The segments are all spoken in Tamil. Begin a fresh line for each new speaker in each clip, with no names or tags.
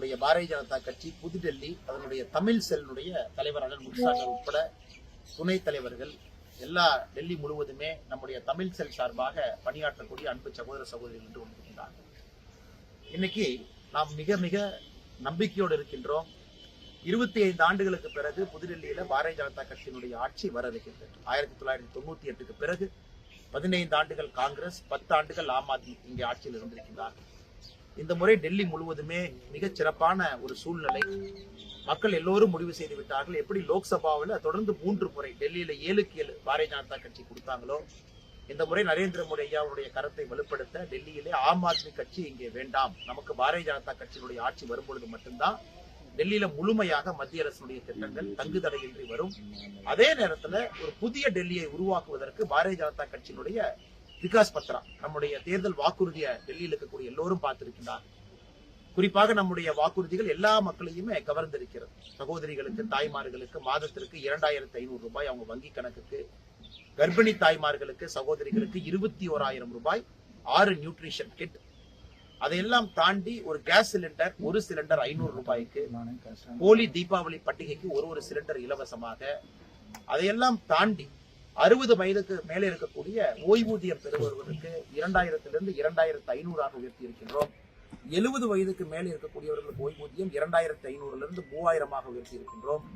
நம்முடைய பாரதிய ஜனதா கட்சி புதுடெல்லி அதனுடைய தமிழ் செல்லுடைய தலைவர் அண்ணன் முத்துசாமி உட்பட துணைத் தலைவர்கள் எல்லா டெல்லி முழுவதுமே நம்முடைய தமிழ் செல் சார்பாக பணியாற்றக்கூடிய அன்பு சகோதர சகோதரிகள் என்று கொண்டிருக்கின்றார்கள் இன்னைக்கு நாம் மிக மிக நம்பிக்கையோடு இருக்கின்றோம். இருபத்தி ஐந்து ஆண்டுகளுக்கு பிறகு புதுடெல்லியில பாரதிய ஜனதா கட்சியினுடைய ஆட்சி வர இருக்கின்றது ஆயிரத்தி தொள்ளாயிரத்தி தொண்ணூத்தி எட்டுக்கு பிறகு பதினைந்து ஆண்டுகள் காங்கிரஸ் பத்து ஆண்டுகள் ஆம் ஆத்மி இங்கே ஆட்சியில் இருந்திருக்கின்றார்கள். இந்த முறை டெல்லி முழுவதுமே மிகச் சிறப்பான ஒரு சூழ்நிலை. மக்கள் எல்லோரும் முடிவு செய்து விட்டார்கள். எப்படி லோக்சபாவில் தொடர்ந்து மூன்று முறை டெல்லியில ஏழுக்கு ஏழு பாரதிய ஜனதா கட்சி கொடுத்தாங்களோ இந்த முறை நரேந்திர மோடி ஐயாவுடைய கருத்தை வலுப்படுத்த டெல்லியிலே ஆம் ஆத்மி கட்சி இங்கே வேண்டாம். நமக்கு பாரதிய ஜனதா கட்சியினுடைய ஆட்சி வரும்பொழுது மட்டும்தான் டெல்லியில முழுமையாக மத்திய அரசுடைய திட்டங்கள் தங்கு தடையின்றி வரும். அதே நேரத்துல ஒரு புதிய டெல்லியை உருவாக்குவதற்கு பாரதிய ஜனதா கட்சியினுடைய விகாஸ் பத்ரா நம்முடைய தேர்தல் வாக்குறுதியை டெல்லியில் இருக்கக்கூடிய எல்லோரும் பார்த்திருக்கிறார் குறிப்பாக நம்முடைய வாக்குறுதிகள் எல்லா மக்களையுமே கவர்ந்திருக்கிறது. சகோதரிகளுக்கு தாய்மார்களுக்கு மாதத்திற்கு இரண்டாயிரத்தி ஐநூறு ரூபாய் அவங்க வங்கி கணக்குக்கு கர்ப்பிணி தாய்மார்களுக்கு சகோதரிகளுக்கு இருபத்தி ஓராயிரம் ரூபாய் ஆறு நியூட்ரிஷன் கிட். அதையெல்லாம் தாண்டி ஒரு கேஸ் சிலிண்டர் ஒரு சிலிண்டர் ஐநூறு ரூபாய்க்கு ஹோலி தீபாவளி பண்டிகைக்கு ஒரு ஒரு சிலிண்டர் இலவசமாக. அதையெல்லாம் தாண்டி அறுபது வயதுக்கு மேலே இருக்கக்கூடிய ஓய்வூதியம் பெறுபவர்களுக்கு இரண்டாயிரத்திலிருந்து இரண்டாயிரத்து ஐநூறாக உயர்த்தி இருக்கின்றோம் எழுபது வயதுக்கு மேலே இருக்கக்கூடியவர்களுக்கு ஓய்வூதியம் இரண்டாயிரத்து ஐநூறுல இருந்து மூவாயிரமாக உயர்த்தி இருக்கின்றோம்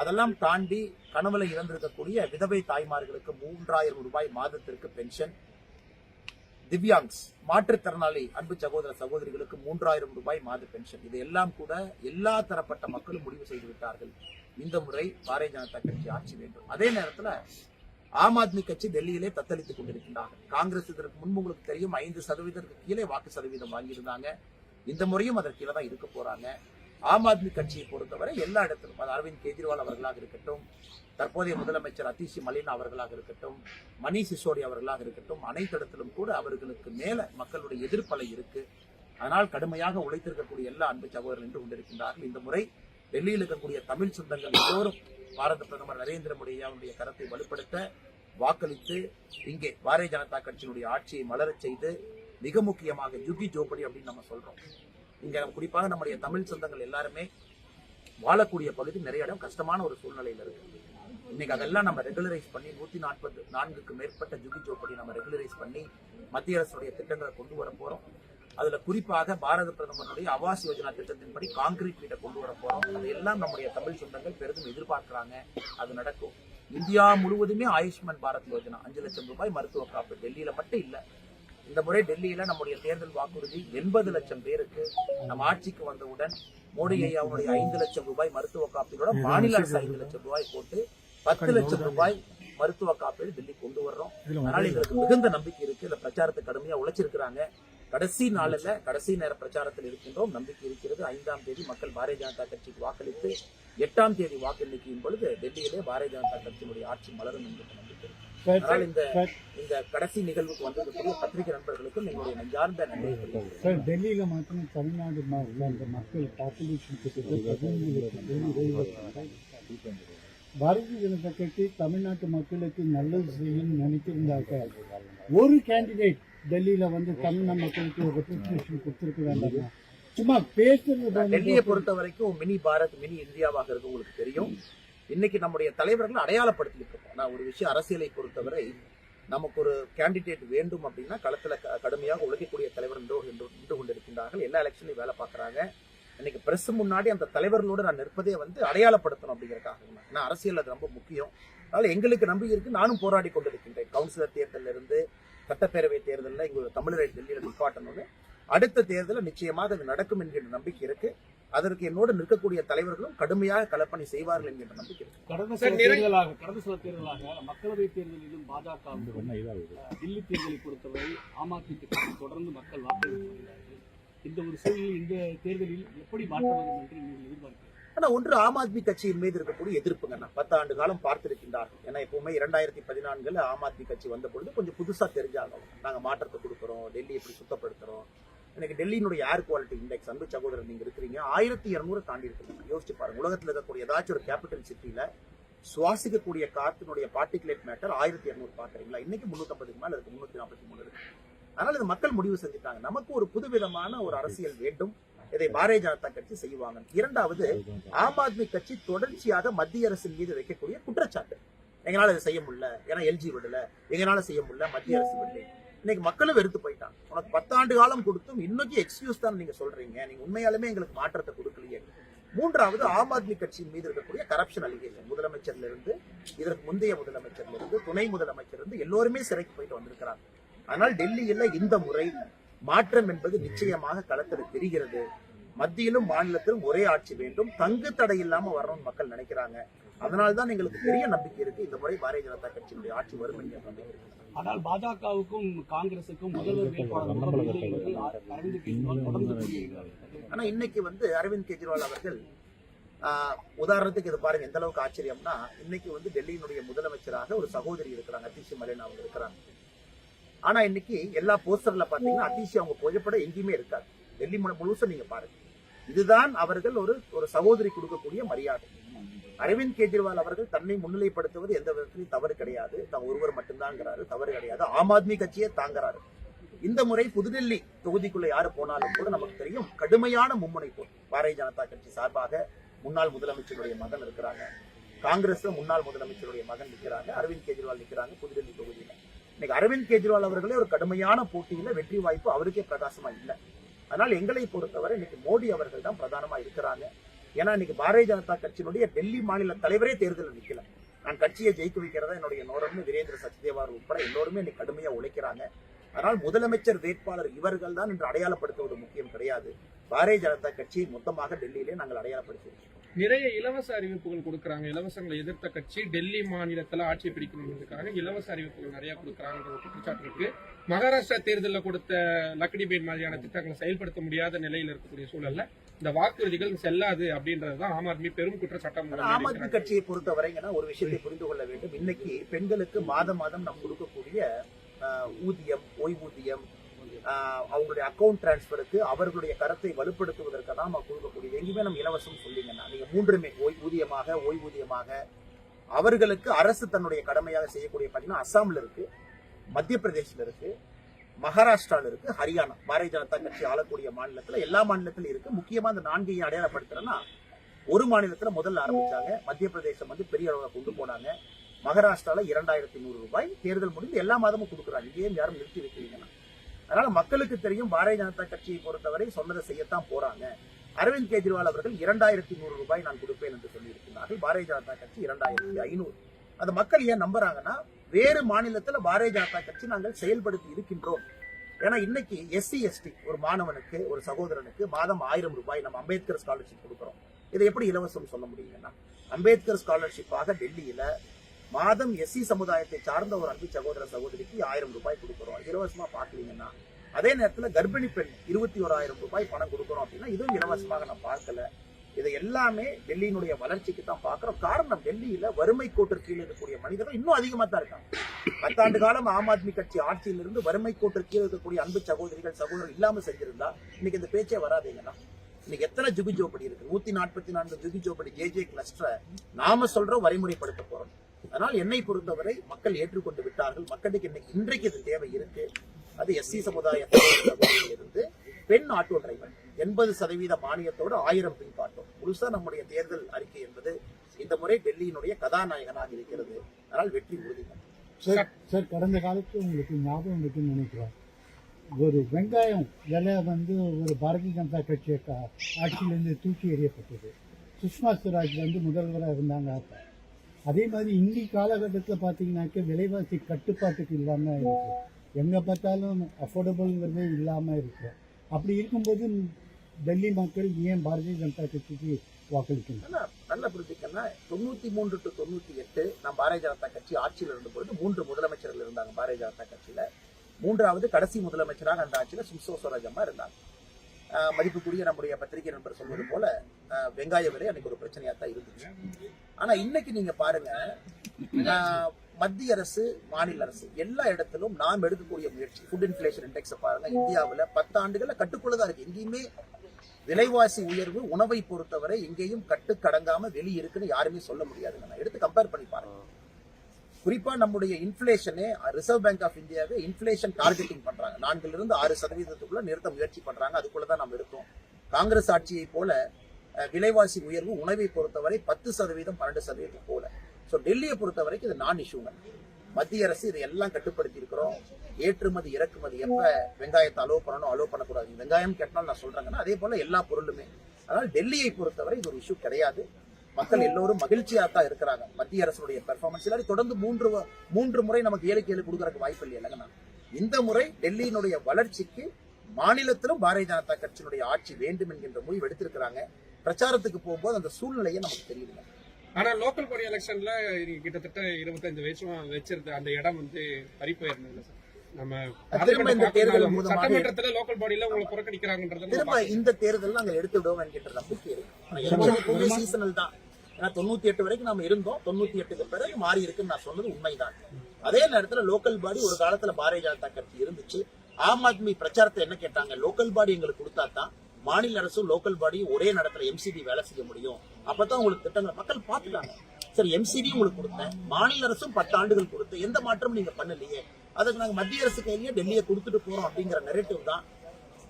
அதெல்லாம் தாண்டி கனவுல இறந்திருக்கக்கூடிய விதவை தாய்மார்களுக்கு மூன்றாயிரம் ரூபாய் மாதத்திற்கு பென்ஷன். திவ்யாங்ஸ் மாற்றுத்திறனாளி அன்பு சகோதர சகோதரிகளுக்கு மூன்றாயிரம் ரூபாய் மாத பென்ஷன். இது எல்லாம் கூட எல்லா தரப்பட்ட மக்களும் முடிவு செய்து விட்டார்கள். இந்த முறை பாரதிய ஜனதா கட்சி ஆட்சி வேண்டும். அதே நேரத்துல ஆம் ஆத்மி கட்சி டெல்லியிலே தத்தளித்துக் கொண்டிருக்கின்றார்கள். காங்கிரஸ் இதற்கு முன்பு உங்களுக்கு தெரியும் ஐந்து சதவீதத்துக்கு கீழே வாக்கு சதவீதம் வாங்கியிருந்தாங்க. இந்த முறையும் அதற்கு கீழே தான் இருக்க போறாங்க. ஆம் ஆத்மி கட்சியை பொறுத்தவரை எல்லா இடத்திலும் அது அரவிந்த் கெஜ்ரிவால் அவர்களாக இருக்கட்டும் தற்போதைய முதலமைச்சர் அதிஷி மலினா அவர்களாக இருக்கட்டும் மணீஷ் சிசோடி அவர்களாக இருக்கட்டும் அனைத்து இடத்திலும் கூட அவர்களுக்கு மேல மக்களுடைய எதிர்ப்பலை இருக்கு. அதனால் கடுமையாக உழைத்திருக்கக்கூடிய எல்லா அன்பு சகோதரர்கள் நின்று கொண்டிருக்கின்றார்கள். இந்த முறை டெல்லியில் இருக்கக்கூடிய தமிழ் சொந்தங்கள் எல்லோரும் பாரத பிரதமர் நரேந்திர மோடி ஐயாவுடைய கரத்தை வலுப்படுத்த வாக்களித்து இங்கே பாரதிய ஜனதா கட்சியினுடைய ஆட்சியை மலரச் செய்து மிக முக்கியமாக யுகி ஜோபடி அப்படின்னு நம்ம சொல்றோம். இங்க குறிப்பாக நம்முடைய தமிழ் சொந்தங்கள் எல்லாருமே வாழக்கூடிய பகுதி நிறைய இடம் கஷ்டமான ஒரு சூழ்நிலையில இருக்கு. இன்னைக்கு அதெல்லாம் நம்ம ரெகுலரைஸ் பண்ணி நூத்தி நாற்பது நான்குக்கு மேற்பட்ட ஜுகி ஜோப்படி நம்ம ரெகுலரைஸ் பண்ணி மத்திய அரசுடைய திட்டங்களை கொண்டு வர போறோம். அதுல குறிப்பாக பாரத பிரதமருடைய ஆவாஸ் யோஜனா திட்டத்தின்படி கான்கிரீட் வீட்டை கொண்டு வர போறோம். அதையெல்லாம் நம்முடைய தமிழ் சொந்தங்கள் பெரிதும் எதிர்பார்க்கிறாங்க. அது நடக்கும். இந்தியா முழுவதுமே ஆயுஷ்மான் பாரத் யோஜனா அஞ்சு லட்சம் ரூபாய் மருத்துவ காப்பு டெல்லியில மட்டும் இல்ல. இந்த முறை டெல்லியில நம்முடைய தேர்தல் வாக்குறுதி எண்பது லட்சம் பேருக்கு நம்ம ஆட்சிக்கு வந்தவுடன் மோடி ஐயாவுடைய ஐந்து லட்சம் ரூபாய் மருத்துவ காப்பீடோட மாநில அரசு ஐந்து லட்சம் ரூபாய் போட்டு பத்து லட்சம் ரூபாய் மருத்துவ காப்பீடு டெல்லி கொண்டு வர்றோம். அதனால எங்களுக்கு மிகுந்த நம்பிக்கை இருக்கு. இந்த பிரச்சாரத்தை கடுமையா உழைச்சிருக்கிறாங்க. கடைசி நாளில் கடைசி நேர பிரச்சாரத்தில் இருக்கின்றோம் நம்பிக்கை இருக்கிறது ஐந்தாம் தேதி மக்கள் பாரதிய ஜனதா கட்சிக்கு வாக்களித்து எட்டாம் தேதி வாக்கு எண்ணிக்கையின் பொழுது டெல்லியிலே பாரதிய ஜனதா கட்சியினுடைய ஆட்சி மலரும் என்று நம்பிக்கை. அதனால் இந்த இந்த கடைசி நிகழ்வுக்கு வந்திருக்கக்கூடிய பத்திரிகை நண்பர்களுக்கும் எங்களுடைய நெஞ்சார்ந்த நன்றி.
சார் டெல்லியில மாத்திரம் தமிழ்நாடு மாநில அந்த மக்கள் பாப்புலேஷன் கிட்டத்தட்ட பாரதிய ஜனதா கட்சி தமிழ்நாட்டு மக்களுக்கு நல்லது செய்யணும்னு நினைச்சிருந்தாக்க ஒரு கேண்டிடேட் டெல்லியில வந்து தமிழ்நாடு மக்களுக்கு ஒரு ரெப்ரஸன்டேஷன் கொடுத்துருக்க வேண்டாமா சும்மா பேசுறது
டெல்லியை பொறுத்த வரைக்கும் மினி பாரத் மினி இந்தியாவாக இருக்கு உங்களுக்கு தெரியும். இன்னைக்கு நம்முடைய தலைவர்கள் அடையாளப்படுத்திட்டு இருக்கோம் நான் ஒரு விஷயம் அரசியலை பொறுத்தவரை நமக்கு ஒரு கேண்டிடேட் வேண்டும் அப்படின்னா களத்துல கடுமையாக உழைக்கக்கூடிய தலைவர் நின்று கொண்டிருக்கின்றார்கள். எல்லா எலெக்ஷன்லையும் வேலை பார்க்கறாங்க. இன்னைக்கு பிரஸ் முன்னாடி அந்த தலைவர்களோடு நான் நிற்பதே வந்து அடையாளப்படுத்தணும் அப்படிங்கறதுக்காக. நான் அரசியல் அது ரொம்ப முக்கியம். அதனால எங்களுக்கு நம்பிக்கை இருக்கு. நானும் போராடி கொண்டிருக்கின்றேன். கவுன்சிலர் தேர்தலில் இருந்து சட்டப்பேரவை தேர்தலில் எங்களுடைய தமிழரை டெல்லியில் நிப்பாட்டணும்னு. அடுத்த தேர்தலில் நிச்சயமாக அது நடக்கும் என்கின்ற நம்பிக்கை இருக்கு. அதற்கு என்னோடு நிற்கக்கூடிய தலைவர்களும் கடுமையாக களப்பணி செய்வார்கள் என்கின்ற நம்பிக்கை இருக்கு.
கடந்த சில தேர்தலாக கடந்த சில தேர்தலாக மக்களவை தேர்தலிலும் பாஜக தில்லி தேர்தலை பொறுத்தவரை ஆம் ஆத்மி கட்சிக்கு தொடர்ந்து மக்கள் வாக்களித்து வருகிறார்கள். இந்த ஒரு சூழலில் இந்த தேர்தலில் எப்படி மாற்றம் வரும் என்று நீங்கள் எதிர்பார்க்கிறீர்கள்?
ஆனா ஒன்று ஆம் ஆத்மி கட்சியின் மீது இருக்கக்கூடிய எதிர்ப்புங்க. நான் பத்து ஆண்டு காலம் பார்த்திருக்கின்றார்கள். ஏன்னா எப்பவுமே இரண்டாயிரத்தி பதினான்குல ஆம் ஆத்மி கட்சி வந்த பொழுது கொஞ்சம் புதுசா தெரிஞ்சாங்க நாங்க மாற்றத்தை கொடுக்குறோம் டெல்லி எப்படி சுத்தப்படுத்துறோம். எனக்கு டெல்லியினுடைய ஏர் குவாலிட்டி இண்டெக்ஸ் அன்பு சகோதரர் நீங்க இருக்கிறீங்க. ஆயிரத்தி இருநூறு தாண்டி இருக்குங்க யோசிச்சு பாருங்க. உலகத்துல இருக்கக்கூடிய ஏதாச்சும் ஒரு கேபிட்டல் சிட்டியில சுவாசிக்கக்கூடிய காத்தினுடைய பார்ட்டிகுலேட் மேட்டர் ஆயிரத்தி இருநூறு பாக்குறீங்களா இன்னைக்கு முன்னூத்தி மேல இருக்கு. முன்னூத்தி நாற்பத்தி மூணு இருக்கு. அதனால இது மக்கள் முடிவு செஞ்சுட்டாங்க. நமக்கு ஒரு புதுவிதமான ஒரு அரசியல் வேண்டும். இதை பாரதிய ஜனதா கட்சி செய்வாங்க இரண்டாவது ஆம் ஆத்மி கட்சி தொடர்ச்சியாக மத்திய அரசின் மீது வைக்கக்கூடிய குற்றச்சாட்டு. எங்களால இதை செய்ய முடியல. ஏன்னா எல்ஜி விடல. எங்களால செய்ய முடியல. மத்திய அரசு விடல. இன்னைக்கு மக்களும் வெறுத்து போயிட்டாங்க. உனக்கு பத்தாண்டு காலம் கொடுத்தும் இன்னைக்கு எக்ஸ்கியூஸ் தான் நீங்க சொல்றீங்க. நீங்க உண்மையாலுமே எங்களுக்கு மாற்றத்தை கொடுக்கலையே. மூன்றாவது ஆம் ஆத்மி கட்சியின் மீது இருக்கக்கூடிய கரப்ஷன் அலிகேஷன் முதலமைச்சர்ல இருந்து இதற்கு முந்தைய முதலமைச்சர்ல இருந்து துணை முதலமைச்சர் இருந்து எல்லோருமே சிறைக்கு போயிட்டு வந்திருக்கிறாங்க. ஆனால் டெல்லியில இந்த முறை மாற்றம் என்பது நிச்சயமாக களத்தில் தெரிகிறது. மத்தியிலும் மாநிலத்திலும் ஒரே ஆட்சி வேண்டும். தங்கு தடை இல்லாம வரணும்னு மக்கள் நினைக்கிறாங்க. அதனால்தான் எங்களுக்கு பெரிய நம்பிக்கை இருக்கு. இந்த முறை பாரதிய ஜனதா கட்சியினுடைய ஆட்சி வரும் என்கிற நம்பிக்கை
ஆனால் பாஜகவுக்கும் காங்கிரசுக்கும் முதல்வர் வேட்பாளர் என்று
ஆனா இன்னைக்கு வந்து அரவிந்த் கெஜ்ரிவால் அவர்கள் ஆஹ், உதாரணத்துக்கு இது பாருங்க எந்த அளவுக்கு ஆச்சரியம்னா இன்னைக்கு வந்து டெல்லியினுடைய முதலமைச்சராக ஒரு சகோதரி இருக்கிறாங்க அதிஷி மலேன் அவங்க இருக்கிறாங்க. ஆனா இன்னைக்கு எல்லா போஸ்டர்ல பாத்தீங்கன்னா அதிஷி அவங்க புகைப்படம் எங்கேயுமே இருக்காது. டெல்லி முழுசும் நீங்க பாருங்க. இதுதான் அவர்கள் ஒரு ஒரு சகோதரி கொடுக்கக்கூடிய மரியாதை. அரவிந்த் கெஜ்ரிவால் அவர்கள் தன்னை முன்னிலைப்படுத்துவது எந்த விதத்திலும் தவறு கிடையாது. தான் ஒருவர் மட்டும்தாங்கிறாரு தவறு கிடையாது. ஆம் ஆத்மி கட்சியே தாங்கிறாரு. இந்த முறை புதுடெல்லி தொகுதிக்குள்ள யாரு போனாலும் கூட நமக்கு தெரியும் கடுமையான மும்முனை மும்முனைப்பு பாரதிய ஜனதா கட்சி சார்பாக முன்னாள் முதலமைச்சருடைய மகன் இருக்கிறாங்க. காங்கிரஸ் முன்னாள் முதலமைச்சருடைய மகன் நிற்கிறாங்க அரவிந்த் கெஜ்ரிவால் நிக்கிறாங்க புதுடெல்லி தொகுதியில. இன்னைக்கு அரவிந்த் கெஜ்ரிவால் அவர்களே ஒரு கடுமையான போட்டியில வெற்றி வாய்ப்பு அவருக்கே பிரகாசமா இல்லை. அதனால் எங்களை பொறுத்தவரை இன்னைக்கு மோடி அவர்கள் தான் பிரதானமா இருக்கிறாங்க. ஏன்னா இன்னைக்கு பாரதிய ஜனதா கட்சியினுடைய டெல்லி மாநில தலைவரே தேர்தலில் நிக்கல. நான் கட்சியை ஜெயிக்க வைக்கிறதா என்னுடைய நோரம்னு வீரேந்திர சச்தேவா உட்பட எல்லோருமே இன்னைக்கு கடுமையா உழைக்கிறாங்க. ஆனால் முதலமைச்சர் வேட்பாளர் இவர்கள் தான் என்று அடையாளப்படுத்துவது முக்கியம் கிடையாது. பாரதிய ஜனதா கட்சியை மொத்தமாக டெல்லியிலே நாங்கள் அடையாளப்படுத்தியிருக்கோம்
நிறைய இலவச அறிவிப்புகள் கொடுக்கறாங்க. இலவசங்களை எதிர்த்த கட்சி டெல்லி மாநிலத்துல ஆட்சி பிடிக்கணுங்கிறதுக்காக இலவச அறிவிப்புகள் நிறைய கொடுக்கறாங்க ஒரு குற்றச்சாட்டு இருக்கு. மகாராஷ்டிரா தேர்தலில் கொடுத்த லக்டி பேட் மாதிரியான திட்டங்களை செயல்படுத்த முடியாத நிலையில் இருக்கக்கூடிய சூழல்ல இந்த வாக்குறுதிகள் செல்லாது அப்படின்றதுதான் ஆம் ஆத்மி பெரும் குற்றச்சாட்டம்
ஆம் ஆத்மி கட்சியை பொறுத்தவரைங்கன்னா ஒரு விஷயத்தை புரிந்து கொள்ள வேண்டும். இன்னைக்கு பெண்களுக்கு மாதம் மாதம் நாம் கொடுக்கக்கூடிய ஊதியம் ஓய்வூதியம் அவங்களுடைய அக்கௌண்ட் டிரான்ஸ்பருக்கு அவர்களுடைய கரத்தை வலுப்படுத்துவதற்கு தான் நம்ம கொடுக்கக்கூடிய எங்கேயுமே நம்ம இலவசம் சொல்லிங்கன்னா நீங்க மூன்றுமே ஓய்வூதியமாக ஓய்வூதியமாக அவர்களுக்கு அரசு தன்னுடைய கடமையாக செய்யக்கூடிய பார்த்தீங்கன்னா அஸ்ஸாம்ல இருக்கு மத்திய பிரதேஷ்ல இருக்கு மகாராஷ்டிரால இருக்கு ஹரியானா பாரதிய ஜனதா கட்சி ஆளக்கூடிய மாநிலத்துல எல்லா மாநிலத்திலும் இருக்கு. முக்கியமா அந்த நான்கையும் அடையாளப்படுத்துறேன்னா ஒரு மாநிலத்துல முதல்ல ஆரம்பிச்சாங்க. மத்திய பிரதேசம் வந்து பெரிய அளவில் கொண்டு போனாங்க. மகாராஷ்டிரால இரண்டாயிரத்தி நூறு ரூபாய் தேர்தல் முடிந்து எல்லா மாதமும் கொடுக்குறாங்க. இங்கேயும் யாரும் நிறுத்தி வைக்கிறீங்கன்னா அதனால மக்களுக்கு தெரியும் பாரதிய ஜனதா கட்சியை பொறுத்தவரை சொன்னதை செய்யத்தான் போறாங்க. அரவிந்த் கெஜ்ரிவால் அவர்கள் இரண்டாயிரத்தி நூறு ரூபாய் நான் கொடுப்பேன் என்று சொல்லியிருக்கிறார்கள் பாரதிய ஜனதா கட்சி இரண்டாயிரத்தி ஐநூறு. அந்த மக்கள் ஏன் நம்புறாங்கன்னா வேறு மாநிலத்துல பாரதிய ஜனதா கட்சி நாங்கள் செயல்படுத்தி இருக்கின்றோம். ஏன்னா இன்னைக்கு எஸ்சி எஸ்டி ஒரு மாணவனுக்கு ஒரு சகோதரனுக்கு மாதம் ஆயிரம் ரூபாய் நம்ம அம்பேத்கர் ஸ்காலர்ஷிப் கொடுக்குறோம். இதை எப்படி இலவசம் சொல்ல முடியுங்கன்னா அம்பேத்கர் ஸ்காலர்ஷிப்பாக டெல்லியில மாதம் எஸ்சி சமுதாயத்தை சார்ந்த ஒரு அன்பு சகோதர சகோதரிக்கு ஆயிரம் ரூபாய் கொடுக்குறோம். இலவசமா பாக்குறீங்கன்னா அதே நேரத்துல கர்ப்பிணி பெண் இருபத்தி ஓராயிரம் ரூபாய் பணம் கொடுக்குறோம் அப்படின்னா இதுவும் இலவசமாக நான் பார்க்கல. இதை எல்லாமே டெல்லியினுடைய வளர்ச்சிக்கு தான் பார்க்கிறோம். காரணம் டெல்லியில வறுமை கோட்டு கீழே இருக்கக்கூடிய மனிதர்கள் இன்னும் அதிகமா தான் இருக்காங்க. பத்தாண்டு காலம் ஆம் ஆத்மி கட்சி ஆட்சியிலிருந்து வறுமை கோட்டு கீழே இருக்கக்கூடிய அன்பு சகோதரிகள் சகோதரர் இல்லாம செஞ்சிருந்தா இன்னைக்கு இந்த பேச்சே வராதீங்கன்னா இன்னைக்கு எத்தனை ஜுகி ஜோபடி இருக்கு? நூத்தி நாற்பத்தி நான்கு ஜுகி ஜோபடி ஜே ஜே கிளஸ்டரை நாம சொல்றோம் வரைமுறைப்படுத்த போறோம். அதனால் என்னை பொறுத்தவரை மக்கள் ஏற்றுக்கொண்டு விட்டார்கள். மக்களுக்கு இன்னைக்கு இன்றைக்கு இது தேவை இருக்கு. அது எஸ்சி சமுதாய இருந்து பெண் ஆட்டோ டிரைவர் எண்பது சதவீத மானியத்தோடு ஆயிரம் பின் காட்டும் முழுசா நம்முடைய தேர்தல் அறிக்கை என்பது இந்த முறை டெல்லியினுடைய கதாநாயகனாக இருக்கிறது. அதனால் வெற்றி உறுதி.
சார் சார் கடந்த காலத்தில் உங்களுக்கு ஞாபகம் இருக்குன்னு நினைக்கிறோம் ஒரு வெங்காயம் இலை வந்து ஒரு பாரதிய ஜனதா கட்சி கா- ஆட்சியிலிருந்து தூக்கி எறியப்பட்டது. சுஷ்மா ஸ்வராஜ் வந்து முதல்வராக இருந்தாங்க அப்போ. அதே மாதிரி இன்னி காலகட்டத்தில் பார்த்தீங்கன்னாக்க விலைவாசி கட்டுப்பாட்டுக்கு இல்லாமல் இருக்கு. எங்கே பார்த்தாலும் அஃபோர்டபுள்ங்கிறதே இல்லாமல் இருக்கு. அப்படி இருக்கும்போது டெல்லி மக்கள் ஏன் பாரதிய ஜனதா கட்சிக்கு வாக்களிக்கணும்?
நல்ல புரிஞ்சுக்கன்னா தொண்ணூத்தி மூன்று டு தொண்ணூத்தி எட்டு நான் பாரதிய ஜனதா கட்சி ஆட்சியில் இருந்தபோது மூன்று முதலமைச்சர்கள் இருந்தாங்க பாரதிய ஜனதா கட்சியில. மூன்றாவது கடைசி முதலமைச்சராக அந்த ஆட்சியில சுஷ்மா ஸ்வராஜ் அம்மா இருந்தாங்க. மதிப்புக்குரிய நம்முடைய பத்திரிகை நண்பர் சொல்வது போல வெங்காய விலை அன்னைக்கு ஒரு பிரச்சனையா தான் இருந்துச்சு. ஆனா இன்னைக்கு நீங்க பாருங்க மத்திய அரசு மாநில அரசு எல்லா இடத்திலும் நாம் எடுக்கக்கூடிய முயற்சி ஃபுட் இன்ஃபிளேஷன் இண்டெக்ஸ் பாருங்க இந்தியாவில் பத்து ஆண்டுகள்ல கட்டுக்குள்ளதான் இருக்கு. எங்கேயுமே விலைவாசி உயர்வு உணவை பொறுத்தவரை எங்கேயும் கட்டுக்கடங்காம வெளியே இருக்குன்னு யாருமே சொல்ல முடியாதுங்க. நான் எடுத்து கம்பேர் பண்ணி பாருங்க. குறிப்பா நம்முடைய இன்ஃபிளேஷனே ரிசர்வ் பேங்க் ஆஃப் இந்தியாவே இன்ஃபிளேஷன் டார்கெட்டிங் பண்றாங்க. நான்குல இருந்து ஆறு சதவீதத்துக்குள்ள நிறுத்த முயற்சி பண்றாங்க. அதுக்குள்ளதான் நம்ம இருக்கோம். காங்கிரஸ் ஆட்சியை போல விலைவாசி உயர்வு உணவை பொறுத்தவரை பத்து சதவீதம் பன்னெண்டு சதவீதம் போல. ஸோ டெல்லியை பொறுத்த வரைக்கும் இது நான் இஷ்யூங்க மத்திய அரசு இதை எல்லாம் கட்டுப்படுத்தி இருக்கிறோம். ஏற்றுமதி இறக்குமதி எப்ப வெங்காயத்தை அலோவ் பண்ணணும் அலோவ் பண்ணக்கூடாது. வெங்காயம் கேட்டாலும் நான் சொல்றேங்கன்னா அதே போல எல்லா பொருளுமே. அதனால டெல்லியை பொறுத்தவரை இது ஒரு இஷ்யூ கிடையாது. மக்கள் எல்லோரும் மகிழ்ச்சியா தான் இருக்கிறாங்க. மத்திய அரசுடைய பெர்ஃபார்மன்ஸ் இல்லாட்டி தொடர்ந்து மூன்று மூன்று முறை நமக்கு ஏழு ஏழு கொடுக்கறதுக்கு வாய்ப்பு இல்லை இல்லைங்கண்ணா இந்த முறை டெல்லியினுடைய வளர்ச்சிக்கு மாநிலத்திலும் பாரதிய ஜனதா கட்சியினுடைய ஆட்சி வேண்டும் என்கின்ற முடிவு எடுத்திருக்கிறாங்க. பிரச்சாரத்துக்கு போகும்போது அந்த சூழ்நிலையை நமக்கு தெரியுதுங்க
ஆனா லோக்கல் பாடி எலெக்ஷன்ல நீங்க கிட்டத்தட்ட இருபத்தஞ்சு வருஷமா வச்சிருந்த அந்த இடம் வந்து பறி போயிருந்தது நம்ம
திரும்ப இந்த தேர்தல்
பார்லிமெண்ட்
மூலமாக
சட்டமன்றத்துல லோக்கல் பாடியில உங்களை புறக்கணிக்கிறாங்கன்றத
திரும்ப இந்த தேர்தல் நாங்கள் எடுத்து விடுவோம் என்கின்ற நம்பிக்கை இருக்கு. சீசனல் தான். ஏன்னா தொண்ணூத்தி எட்டு வரைக்கும் நம்ம இருந்தோம். தொண்ணூத்தி எட்டுக்கு பிறகு மாறி இருக்குன்னு நான் சொன்னது உண்மைதான். அதே நேரத்துல லோக்கல் பாடி ஒரு காலத்துல பாரதிய ஜனதா கட்சி இருந்துச்சு. ஆம் ஆத்மி பிரச்சாரத்தை என்ன கேட்டாங்க? லோக்கல் பாடி எங்களுக்கு கொடுத்தா தான் மாநில அரசும் லோக்கல் பாடியும் ஒரே நேரத்துல எம்சிடி வேலை செய்ய முடியும். அப்பதான் உங்களுக்கு திட்டங்களை மக்கள் பார்த்துட்டாங்க. சரி எம்சிடி உங்களுக்கு கொடுத்தேன். மாநில அரசும் பத்து ஆண்டுகள் கொடுத்து எந்த மாற்றமும் நீங்க பண்ணலையே. அதுக்கு நாங்க மத்திய அரசு கையிலேயே டெல்லியை கொடுத்துட்டு போறோம் அப்படிங்கிற நெரேட்டிவ் தான்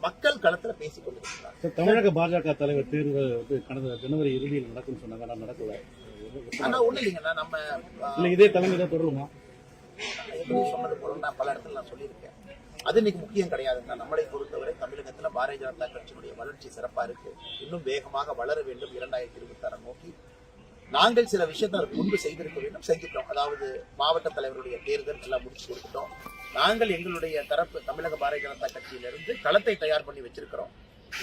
மக்கள் களத்துல பேசிக் கொண்டிருக்கிறார்.
தமிழக பாஜக தலைவர் தேர்வு வந்து கடந்த ஜனவரி இறுதியில் நடக்கும்னு சொன்னாங்க ஆனா நடக்கல.
ஆனா ஒண்ணு இல்லைங்கண்ணா நம்ம
இல்ல இதே தலைமை தான் தொடருமா?
சொன்னது போல நான் பல இடத்துல நான் சொல்லியிருக்கேன். அது இன்னைக்கு முக்கியம் கிடையாதுங்க நம்மளை பொறுத்தவரை தமிழகத்துல பாரதிய ஜனதா கட்சியினுடைய வளர்ச்சி சிறப்பா இருக்கு. இன்னும் வேகமாக வளர வேண்டும் இரண்டாயிரத்தி இருபத்தி ஆறு நோக்கி. நாங்கள் சில விஷயத்தை அதற்கு முன்பு செய்திருக்க வேண்டும் செஞ்சிட்டோம் அதாவது மாவட்ட தலைவருடைய தேர்தல் எல்லாம் முடிச்சு கொடுத்துட்டோம். நாங்கள் எங்களுடைய தரப்பு தமிழக பாரதிய ஜனதா கட்சியிலிருந்து களத்தை தயார் பண்ணி வச்சிருக்கிறோம்.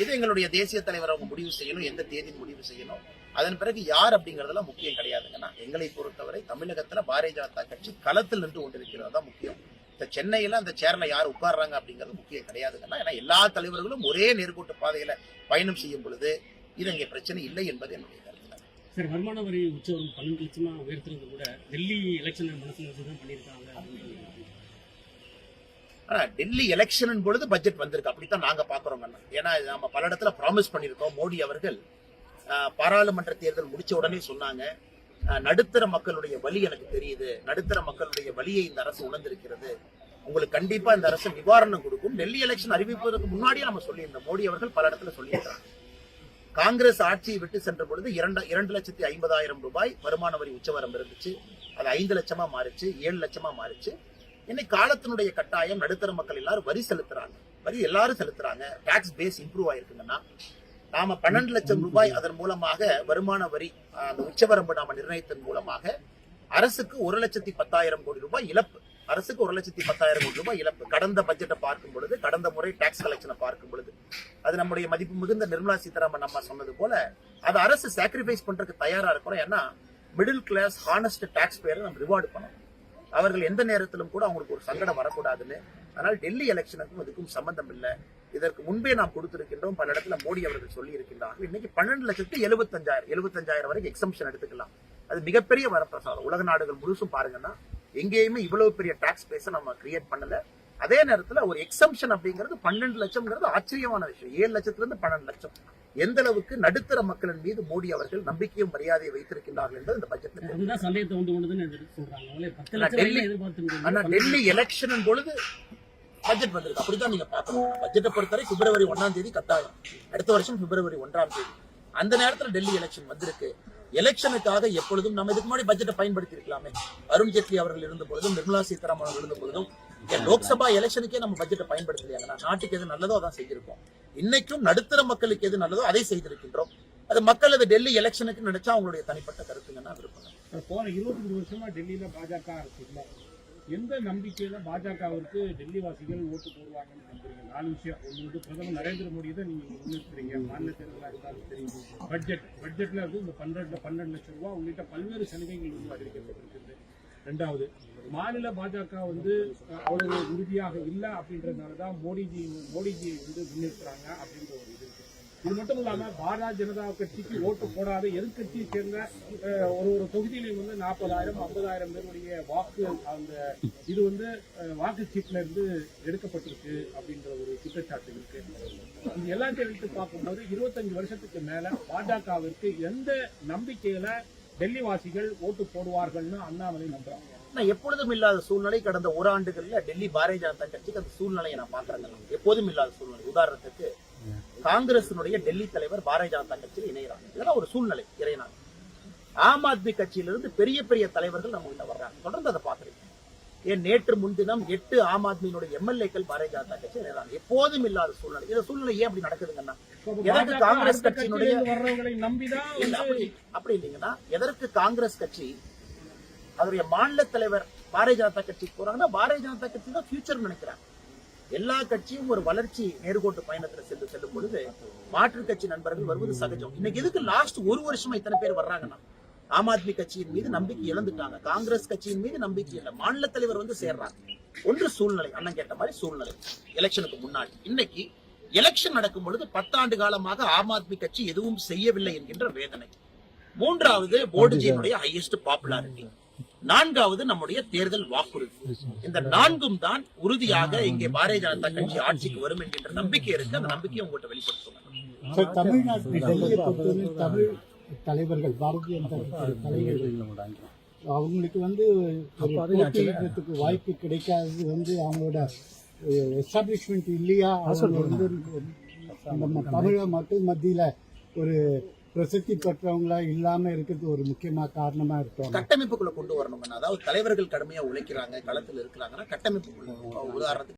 இது எங்களுடைய தேசிய தலைவர் அவங்க முடிவு செய்யணும் எந்த தேதி முடிவு செய்யணும். அதன் பிறகு யார் அப்படிங்கறதெல்லாம் முக்கியம் கிடையாதுங்கன்னா எங்களை பொறுத்தவரை தமிழகத்துல பாரதிய ஜனதா கட்சி களத்தில் நின்று கொண்டிருக்கிறது தான் முக்கியம். இந்த சென்னையில அந்த சேர்ல யார் உட்கார்றாங்க அப்படிங்கிறது முக்கியம் கிடையாதுங்கன்னா ஏன்னா எல்லா தலைவர்களும் ஒரே நேர்கோட்டு பாதையில பயணம் செய்யும் பொழுது இது இங்கே பிரச்சனை இல்லை என்பது என்னுடைய
சார் வருமான வரி உச்சவரம் பன்னெண்டு லட்சமா உயர்த்துறது கூட டெல்லி எலெக்ஷன் மனசுல வச்சு தான் பண்ணியிருக்காங்க.
ஆனால் டெல்லி எலெக்ஷன் பொழுது பட்ஜெட் வந்திருக்கு. அப்படித்தான் நாங்க பாக்குறோம் ஏன்னா நம்ம பல இடத்துல ப்ராமிஸ் பண்ணியிருக்கோம். மோடி அவர்கள் பாராளுமன்ற தேர்தல் முடிச்ச உடனே சொன்னாங்க. நடுத்தர மக்களுடைய வலி எனக்கு தெரியுது. நடுத்தர மக்களுடைய வலியை இந்த அரசு உணர்ந்திருக்கிறது. உங்களுக்கு கண்டிப்பா இந்த அரசு நிவாரணம் கொடுக்கும். டெல்லி எலெக்ஷன் அறிவிப்பதற்கு முன்னாடியே நம்ம சொல்லியிருந்தோம். மோடி அவர்கள் பல இடத்துல சொல்லியிருக்கிறாங்க. காங்கிரஸ் ஆட்சியை விட்டு சென்ற பொழுது இரண்டு இரண்டு லட்சத்தி ஐம்பதாயிரம் ரூபாய் வருமான வரி உச்சவரம் இருந்துச்சு. அது ஐந்து லட்சமா மாறிச்சு ஏழு லட்சமா மாறிச்சு. இன்னைக்கு காலத்தினுடைய கட்டாயம் நடுத்தர மக்கள் எல்லாரும் வரி செலுத்துறாங்க. வரி எல்லாரும் செலுத்துறாங்க. டாக்ஸ் பேஸ் இம்ப்ரூவ் ஆயிருக்குங்கன்னா நாம பன்னெண்டு லட்சம் ரூபாய் அதன் மூலமாக வருமான வரி அந்த உச்சவரம்பு நாம நிர்ணயித்தன் மூலமாக அரசுக்கு ஒரு லட்சத்தி பத்தாயிரம் கோடி ரூபாய் இழப்பு. அரசுக்கு ஒரு லட்சத்தி பத்தாயிரம் கோடி ரூபாய் இழப்பு. கடந்த பட்ஜெட்டை பார்க்கும் பொழுது கடந்த முறை டாக்ஸ் கலெக்ஷனை பார்க்கும் பொழுது அது நம்முடைய மதிப்பு மிகுந்த நிர்மலா சீதாராமன் நம்ம சொன்னது போல அது அரசு சாக்ரிஃபைஸ் பண்றதுக்கு தயாரா இருக்கிறோம். ஏன்னா மிடில் கிளாஸ் ஹானஸ்ட் டாக்ஸ் பேரை நம்ம ரிவார்டு பண்ணணும். அவர்கள் எந்த நேரத்திலும் கூட அவங்களுக்கு ஒரு சங்கடம் வரக்கூடாதுன்னு. அதனால் டெல்லி எலெக்ஷனுக்கும் இதுக்கும் சம்பந்தம் இல்லை. இதற்கு முன்பே நாம் கொடுத்திருக்கின்றோம். பல இடத்துல மோடி அவர்கள் சொல்லி இருக்கின்றார்கள் இன்னைக்கு பன்னெண்டு லட்சத்து எழுபத்தஞ்சாயிரம் எழுபத்தஞ்சாயிரம் வரைக்கும் எக்ஸம்ஷன் எடுத்துக்கலாம். அது மிகப்பெரிய வரப்பிரசாதம். உலக நாடுகள் முழுசும் பாருங்கன்னா எங்கேயுமே இவ்வளவு பெரிய டாக்ஸ் பேஸை நம்ம கிரியேட் பண்ணல. அதே நேரத்துல ஒரு எக்ஸம்ஷன் அப்படிங்கிறது பன்னெண்டு லட்சம்ங்கிறது ஆச்சரியமான விஷயம். ஏழு லட்சத்துல இருந்து பன்னெண்டு லட்சம். எந்த அளவுக்கு நடுத்தர மக்களின் மீது மோடி அவர்கள் நம்பிக்கையும் மரியாதையை வைத்திருக்கின்றார்கள் என்பது இந்த பட்ஜெட் ஆனா டெல்லி- எலெக்ஷன் பொழுது பட்ஜெட் வந்திருக்கு. அப்படிதான் நீங்க பார்க்கணும். பட்ஜெட்டை பொறுத்தவரை பிப்ரவரி ஒண்ணாம் தேதி கட்டாயம். அடுத்த வருஷம் பிப்ரவரி ஒன்றாம் தேதி. அந்த நேரத்துல டெல்லி எலெக்ஷன் வந்திருக்கு. எலெக்ஷனுக்காக எப்பொழுதும் நம்ம இதுக்கு முன்னாடி பட்ஜெட்டை பயன்படுத்தி இருக்கலாமே அருண் அவர்கள் இருந்த பொழுதும் நிர்மலா சீதாராமன் அவர்கள் இருந்த பொழுதும் லோக்சபா எலெக்ஷனுக்கே நம்ம பட்ஜெட்டை பயன்படுத்தலையாங்க நாட்டுக்கு எது நல்லதோ அதான் செஞ்சிருக்கோம் இன்னைக்கும் நடுத்தர மக்களுக்கு எது நல்லதோ அதை செய்திருக்கின்றோம். அது மக்கள் அது டெல்லி எலெக்ஷனுக்கு நினைச்சா அவங்களுடைய தனிப்பட்ட கருத்துங்கன்னா விருப்பம்
போன இருபத்தஞ்சு வருஷமா டெல்லியில பாஜக அரசு எந்த நம்பிக்கையில பாஜகவிற்கு டெல்லி வாசிகள் ஓட்டு போடுவாங்கன்னு நம்புறீங்க? நாலு விஷயம். ஒன்று வந்து பிரதமர் நரேந்திர மோடி தான் நீங்க முன்னிறுத்துறீங்க. மாநில தேர்தலாக இருந்தாலும் தெரியுது பட்ஜெட் பட்ஜெட்ல இருந்து இந்த பன்னெண்டு பன்னெண்டு லட்சம் ரூபாய் உள்ளிட்ட பல்வேறு சலுகைகள் வந்து அறிவிக்கப்பட்டிருக்கிறது ரெண்டாவது மாநில பாஜக வந்து அவ்வளவு உறுதியாக இல்லை அப்படின்றதுனால தான் மோடிஜி மோடிஜியை வந்து முன்னிறுத்துறாங்க அப்படின்ற ஒரு இது. இது மட்டும் இல்லாம பாரதிய ஜனதா கட்சிக்கு ஓட்டு போடாத எதிர்கட்சியை சேர்ந்த ஒரு ஒரு தொகுதியிலையும் வந்து நாற்பதாயிரம் ஐம்பதாயிரம் பேருடைய வாக்கு அந்த இது வந்து வாக்கு சீட்ல இருந்து எடுக்கப்பட்டிருக்கு அப்படின்ற ஒரு குற்றச்சாட்டு இருக்கு. இது எல்லாம் எடுத்து பார்க்கும்போது இருபத்தஞ்சு வருஷத்துக்கு மேல பாஜகவிற்கு எந்த நம்பிக்கையில டெல்லி வாசிகள் ஓட்டு போடுவார்கள்னு அண்ணாமலை நம்புறாங்க.
எப்பொழுதும் இல்லாத சூழ்நிலை கடந்த ஒரு ஆண்டுகள்ல டெல்லி பாரதிய ஜனதா கட்சிக்கு அந்த சூழ்நிலையை நான் பாக்குறேன் எப்போதும் இல்லாத சூழ்நிலை. உதாரணத்துக்கு காங்கிரசினுடைய டெல்லி தலைவர் பாரதிய ஜனதா கட்சியில் இணைகிறாங்க இதெல்லாம் ஒரு சூழ்நிலை இறையினாங்க ஆம் ஆத்மி கட்சியிலிருந்து பெரிய பெரிய தலைவர்கள் நம்ம கிட்ட வர்றாங்க. தொடர்ந்து அதை பாக்குறீங்க ஏன் நேற்று முன்தினம் எட்டு ஆம் ஆத்மியினுடைய எம்எல்ஏக்கள் பாரதிய ஜனதா கட்சி இணைகிறாங்க. எப்போதும் இல்லாத சூழ்நிலை. இந்த சூழ்நிலை ஏன் அப்படி நடக்குதுங்கன்னா எதற்கு காங்கிரஸ் கட்சியினுடைய- அப்படி இல்லைங்கன்னா எதற்கு காங்கிரஸ் கட்சி அதனுடைய மாநில தலைவர் பாரதிய ஜனதா கட்சிக்கு போறாங்கன்னா பாரதிய ஜனதா கட்சி தான் ஃபியூச்சர் நினைக்கிறாங்க. எல்லா கட்சியும் ஒரு வளர்ச்சி நேர்கோட்டு பயணத்துல சென்று செல்லும் பொழுது மாற்றுக் கட்சி நண்பர்கள் வருவது சகஜம். இன்னைக்கு எதுக்கு லாஸ்ட் ஒரு வருஷமா இத்தனை பேர் வர்றாங்கன்னா? ஆம் ஆத்மி கட்சியின் மீது நம்பிக்கை இழந்துட்டாங்க. காங்கிரஸ் கட்சியின் மீது நம்பிக்கை இல்லை. மாநில தலைவர் வந்து சேர்றாங்க. ஒன்று சூழ்நிலை அண்ணன் கேட்ட மாதிரி சூழ்நிலை. எலெக்ஷனுக்கு முன்னாடி. இன்னைக்கு எலெக்ஷன் நடக்கும் பொழுது பத்தாண்டு காலமாக ஆம் ஆத்மி கட்சி எதுவும் செய்யவில்லை என்கின்ற வேதனை. மூன்றாவது போர்டுஜியினுடைய ஹையஸ்ட் பாப்புலாரிட்டி நான்காவது நம்முடைய தேர்தல் வாக்குறுதி. இந்த நான்கும் தான் உறுதியாக இங்கே பாரதிய ஜனதா கட்சி ஆட்சிக்கு வரும் என்கின்ற நம்பிக்கை இருக்கு. அந்த நம்பிக்கையை உங்கள்கிட்ட வெளிப்படுத்துங்க
தமிழ்நாட்டில் தமிழ் தலைவர்கள் பாரதிய தலைவர்கள் அவங்களுக்கு வந்து போட்டியிடுறதுக்கு வாய்ப்பு கிடைக்காதது வந்து அவங்களோட எஸ்டாப்ளிஷ்மெண்ட் இல்லையா? அவங்க வந்து நம்ம தமிழக மக்கள் மத்தியில் ஒரு பிரசித்தி பெற்றவங்களா இல்லாம இருக்கிறது ஒரு முக்கியமா காரணமா இருக்கும்.
கட்டமைப்புக்குள்ள கொண்டு வரணும் அதாவது தலைவர்கள் கடுமையா உழைக்கிறாங்க களத்தில் இருக்கிறாங்கன்னா கட்டமைப்புக்குள்ள உதாரணத்துக்கு